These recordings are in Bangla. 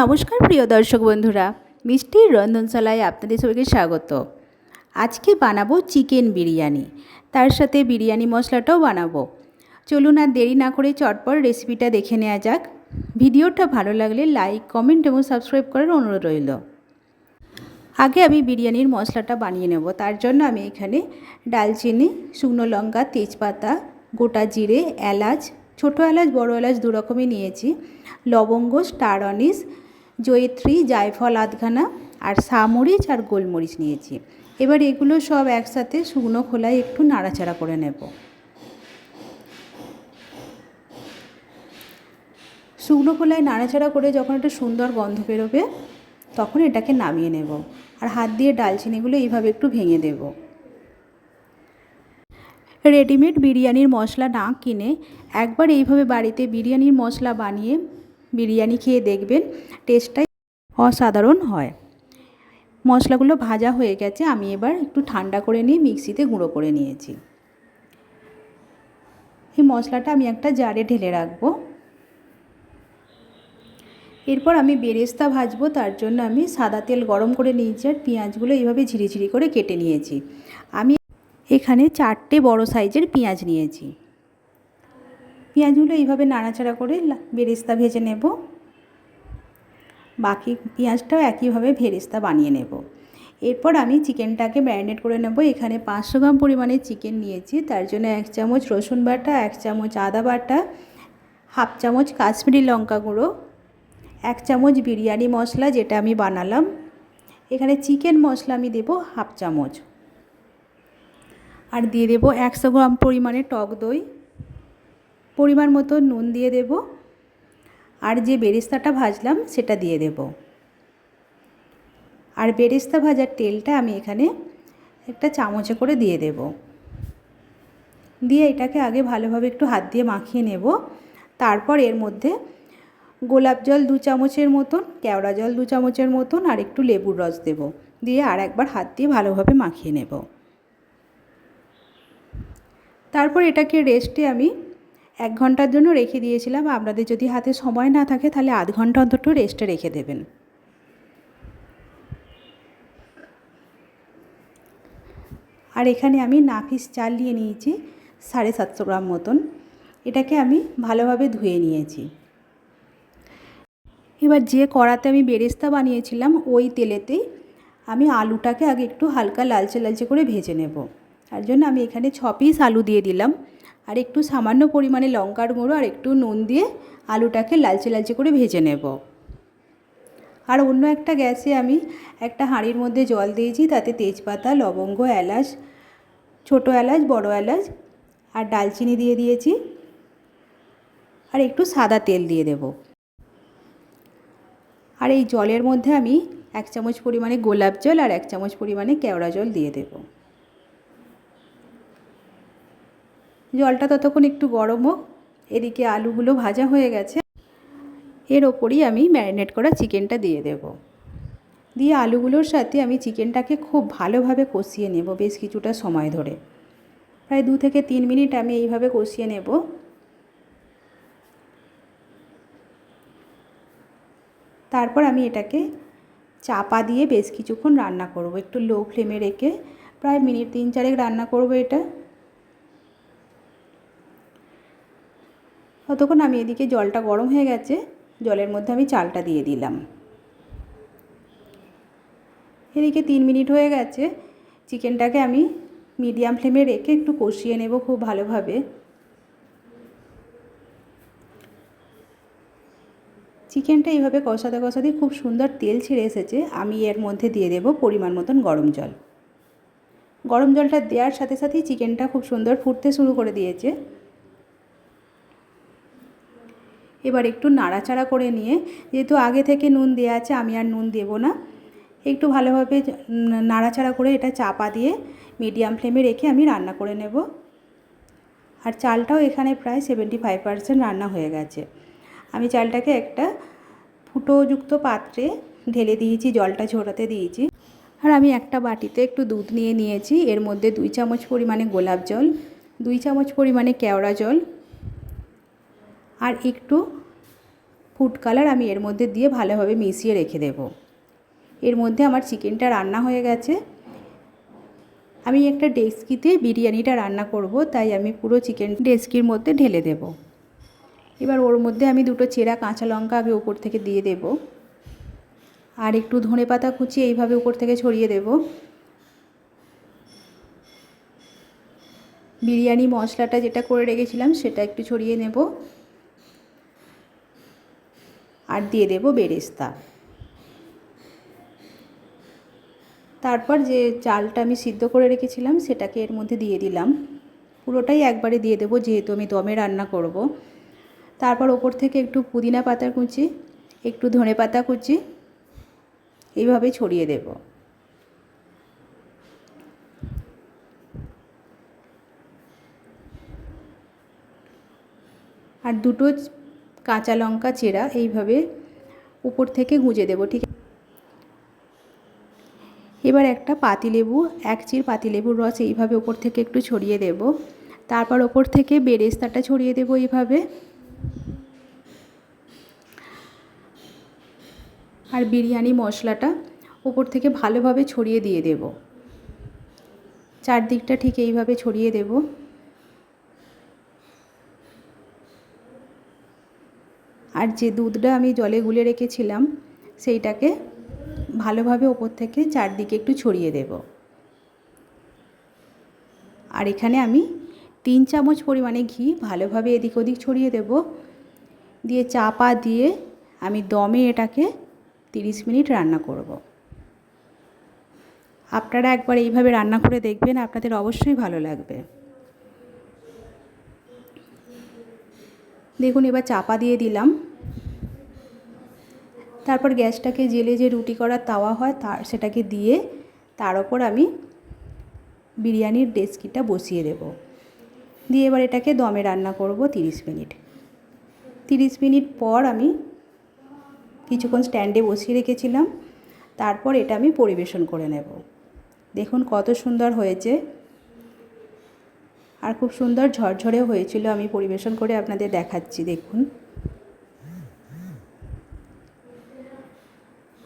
নমস্কার প্রিয় দর্শক বন্ধুরা মিষ্টির রন্ধনশালায় আপনাদের সবাইকে স্বাগত। আজকে বানাবো চিকেন বিরিয়ানি, তার সাথে বিরিয়ানি মশলাটাও বানাবো। চলুন আর দেরি না করে চটপট রেসিপিটা দেখে নেওয়া যাক। ভিডিওটা ভালো লাগলে লাইক, কমেন্ট এবং সাবস্ক্রাইব করার অনুরোধ রইল। আগে আমি বিরিয়ানির মশলাটা বানিয়ে নেব, তার জন্য আমি এখানে ডালচিনি, শুকনো লঙ্কা, তেজপাতা, গোটা জিরে, এলাচ, ছোটো এলাচ, বড় এলাচ দু রকমই নিয়েছি, লবঙ্গ, স্টার অনিস জয়িত্রী, জায়ফল, আধখানা আর সামরিচ আর গোলমরিচ নিয়েছি। এবার এগুলো সব একসাথে শুকনো খোলায় একটু নাড়াচাড়া করে নেব। শুকনো খোলায় নাড়াচাড়া করে যখন একটা সুন্দর গন্ধ বেরোবে, তখন এটাকে নামিয়ে নেব আর হাত দিয়ে ডালচিনিগুলো এইভাবে একটু ভেঙে দেব। রেডিমেড বিরিয়ানির মশলা না কিনে একবার এইভাবে বাড়িতে বিরিয়ানির মশলা বানিয়ে বিরিয়ানি খেয়ে দেখবেন, টেস্টটাই অসাধারণ হয়। মশলাগুলো ভাজা হয়ে গেছে, আমি এবার একটু ঠান্ডা করে নিয়ে মিক্সিতে গুঁড়ো করে নিয়েছি। এই মশলাটা আমি একটা জারে ঢেলে রাখব। এরপর আমি বেরেস্তা ভাজবো, তার জন্য আমি সাদা তেল গরম করে নিয়েছি আর পেঁয়াজগুলো এইভাবে ঝিরিঝিরি করে কেটে নিয়েছি। আমি এখানে চারটে বড় সাইজের পেঁয়াজ নিয়েছি। পেঁয়াজগুলো এইভাবে নাড়াচাড়া করে বেরেস্তা ভেজে নেব। বাকি পেঁয়াজটাও একইভাবে ভেরেস্তা বানিয়ে নেব। এরপর আমি চিকেনটাকে ম্যারিনেট করে নেব। এখানে পাঁচশো গ্রাম পরিমাণে চিকেন নিয়েছি। তার জন্য এক চামচ রসুন বাটা, এক চামচ আদা বাটা, হাফ চামচ কাশ্মীরি লঙ্কা গুঁড়ো, এক চামচ বিরিয়ানি মশলা যেটা আমি বানালাম। এখানে চিকেন মশলা আমি দেব হাফ চামচ। আর দিয়ে দেব একশো গ্রাম পরিমাণে টক দই। পরিমাণ মতো নুন দিয়ে দেব। আর যে বেরেস্তাটা ভাজলাম, সেটা দিয়ে দেব। আর বেরেস্তা ভাজার তেলটা আমি এখানে একটা চামচে করে দিয়ে দেব। দিয়ে এটাকে আগে ভালোভাবে একটু হাত দিয়ে মাখিয়ে নেব। তারপর এর মধ্যে গোলাপ জল দু চামচের মতন, কেওড়া জল দু চামচের মতন, আর একটু লেবুর রস দেব। দিয়ে আর একবার হাত দিয়ে ভালোভাবে মাখিয়ে নেব। তারপর এটাকে রেস্টে আমি এক ঘণ্টার জন্য রেখে দিয়েছিলাম। আপনাদের যদি হাতে সময় না থাকে, তাহলে আধ ঘণ্টা অন্তত রেস্টে রেখে দেবেন। আর এখানে আমি নাফিস চাল নিয়ে নিয়েছি, সাড়ে সাতশো গ্রাম মতন। এটাকে আমি ভালোভাবে ধুয়ে নিয়েছি। এবার যে কড়াতে আমি বেরেস্তা বানিয়েছিলাম, ওই তেলেতেই আমি আলুটাকে আগে একটু হালকা লালচে লালচে করে ভেজে নেব। তার জন্য আমি এখানে ছ পিস আলু দিয়ে দিলাম। আর একটু সামান্য পরিমাণে লঙ্কার গুঁড়ো আর একটু নুন দিয়ে আলুটাকে লালচে লালচে করে ভেজে নেব। আর অন্য একটা গ্যাসে আমি একটা হাঁড়ির মধ্যে জল দিয়েছি, তাতে তেজপাতা, লবঙ্গ, এলাচ, ছোটো এলাচ, বড় এলাচ আর ডালচিনি দিয়ে দিয়েছি। আর একটু সাদা তেল দিয়ে দেব। আর এই জলের মধ্যে আমি এক চামচ পরিমাণে গোলাপ জল আর এক চামচ পরিমাণে কেওড়া জল দিয়ে দেবো। জলটা ততক্ষণ একটু গরম হোক। এদিকে আলুগুলো ভাজা হয়ে গেছে। এর ওপরই আমি ম্যারিনেট করা চিকেনটা দিয়ে দেব। দিয়ে আলুগুলোর সাথে আমি চিকেনটাকে খুব ভালোভাবে কষিয়ে নেব বেশ কিছুটা সময় ধরে। প্রায় দু থেকে তিন মিনিট আমি এইভাবে কষিয়ে নেব। তারপর আমি এটাকে চাপা দিয়ে বেশ কিছুক্ষণ রান্না করব। একটু লো ফ্লেমে রেখে প্রায় মিনিট তিন চারেক রান্না করব এটা। ততক্ষণ আমি এদিকে জলটা গরম হয়ে গেছে, জলের মধ্যে আমি চালটা দিয়ে দিলাম। এদিকে তিন মিনিট হয়ে গেছে, চিকেনটাকে আমি মিডিয়াম ফ্লেমে রেখে একটু কষিয়ে নেব খুব ভালোভাবে। চিকেনটা এইভাবে কষাতে কষাতে খুব সুন্দর তেল ছেড়ে এসেছে, আমি এর মধ্যে দিয়ে দেব পরিমাণ মতন গরম জল। গরম জলটা দেওয়ার সাথে সাথেই চিকেনটা খুব সুন্দর ফুটতে শুরু করে দিয়েছে। এবার একটু নাড়াচাড়া করে নিয়ে, যেহেতু আগে থেকে নুন দেওয়া আছে, আমি আর নুন দেব না। একটু ভালোভাবে নাড়াচাড়া করে এটা চাপা দিয়ে মিডিয়াম ফ্লেমে রেখে আমি রান্না করে নেব। আর চালটাও এখানে প্রায় সেভেন্টি ফাইভ রান্না হয়ে গেছে। আমি চালটাকে একটা ফুটোযুক্ত পাত্রে ঢেলে দিয়েছি, জলটা ঝোড়াতে দিয়েছি। আর আমি একটা বাটিতে একটু দুধ নিয়ে নিয়েছি, এর মধ্যে দুই চামচ পরিমাণে গোলাপ জল, দুই চামচ পরিমাণে কেওড়া জল আর একটু ফুড কালার আমি এর মধ্যে দিয়ে ভালোভাবে মিশিয়ে রেখে দেব। এর মধ্যে আমার চিকেনটা রান্না হয়ে গেছে। আমি একটা ডেস্কিতে বিরিয়ানিটা রান্না করব, তাই আমি পুরো চিকেন ডেস্কির মধ্যে ঢেলে দেব। এবার ওর মধ্যে আমি দুটো চেরা কাঁচা লঙ্কা আগে ওপর থেকে দিয়ে দেব। আর একটু ধনে পাতা কুচি এইভাবে উপর থেকে ছড়িয়ে দেব। বিরিয়ানি মশলাটা যেটা করে রেখেছিলাম সেটা একটু ছড়িয়ে নেব। আর দিয়ে দেব বেরেস্তা। তারপর যে চালটা আমি সিদ্ধ করে রেখেছিলাম, সেটাকে এর মধ্যে দিয়ে দিলাম। পুরোটাই একবারে দিয়ে দেবো, যেহেতু আমি দমে রান্না করব। তারপর ওপর থেকে একটু পুদিনা পাতা কুচি, একটু ধনে পাতা কুচি এইভাবে ছড়িয়ে দেব। আর দুটো কাঁচা লঙ্কা, চেরা এইভাবে উপর থেকে গুঁজে দেবো, ঠিক এবার একটা পাতিলেবু, এক চির পাতিলেবুর রস এইভাবে ওপর থেকে একটু ছড়িয়ে দেব। তারপর ওপর থেকে বেরেস্তাটা ছড়িয়ে দেব এইভাবে। আর বিরিয়ানি মশলাটা ওপর থেকে ভালোভাবে ছড়িয়ে দিয়ে দেব। চারদিকটা ঠিক এইভাবে ছড়িয়ে দেব। আর যে দুধটা আমি জলে গুলে রেখেছিলাম, সেইটাকে ভালোভাবে ওপর থেকে চারদিকে একটু ছড়িয়ে দেব। আর এখানে আমি তিন চামচ পরিমাণে ঘি ভালোভাবে এদিক ওদিক ছড়িয়ে দেব। দিয়ে চাপা দিয়ে আমি দমে এটাকে তিরিশ মিনিট রান্না করব। আপনারা একবার এইভাবে রান্না করে দেখবেন, আপনাদের অবশ্যই ভালো লাগবে। দেখুন, এবার চাপা দিয়ে দিলাম। তারপর গ্যাসটাকে জেলে যে রুটি করার তাওয়া হয়, তার সেটাকে দিয়ে তার ওপর আমি বিরিয়ানির ডেস্কিটা বসিয়ে দেব। দিয়ে এবার এটাকে দমে রান্না করব তিরিশ মিনিট। তিরিশ মিনিট পর আমি কিছুক্ষণ স্ট্যান্ডে বসিয়ে রেখেছিলাম। তারপর এটা আমি পরিবেশন করে নেব। দেখুন কত সুন্দর হয়েছে। আর খুব সুন্দর ঝরঝরে হয়েছিল। আমি পরিবেশন করে আপনাদের দেখাচ্ছি, দেখুন।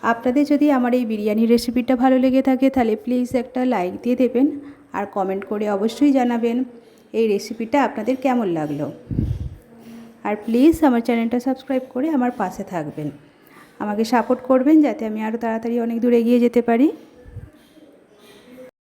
আপনাদের যদি আমার এই বিরিয়ানির রেসিপিটা ভালো লেগে থাকে, তাহলে প্লিজ একটা লাইক দিয়ে দেবেন আর কমেন্ট করে অবশ্যই জানাবেন এই রেসিপিটা আপনাদের কেমন লাগল। আর প্লিজ আমার চ্যানেলটা সাবস্ক্রাইব করে আমার পাশে থাকবেন। আমাকে সাপোর্ট করবেন যাতে আমি আরও তাড়াতাড়ি অনেক দূর এগিয়ে যেতে পারি।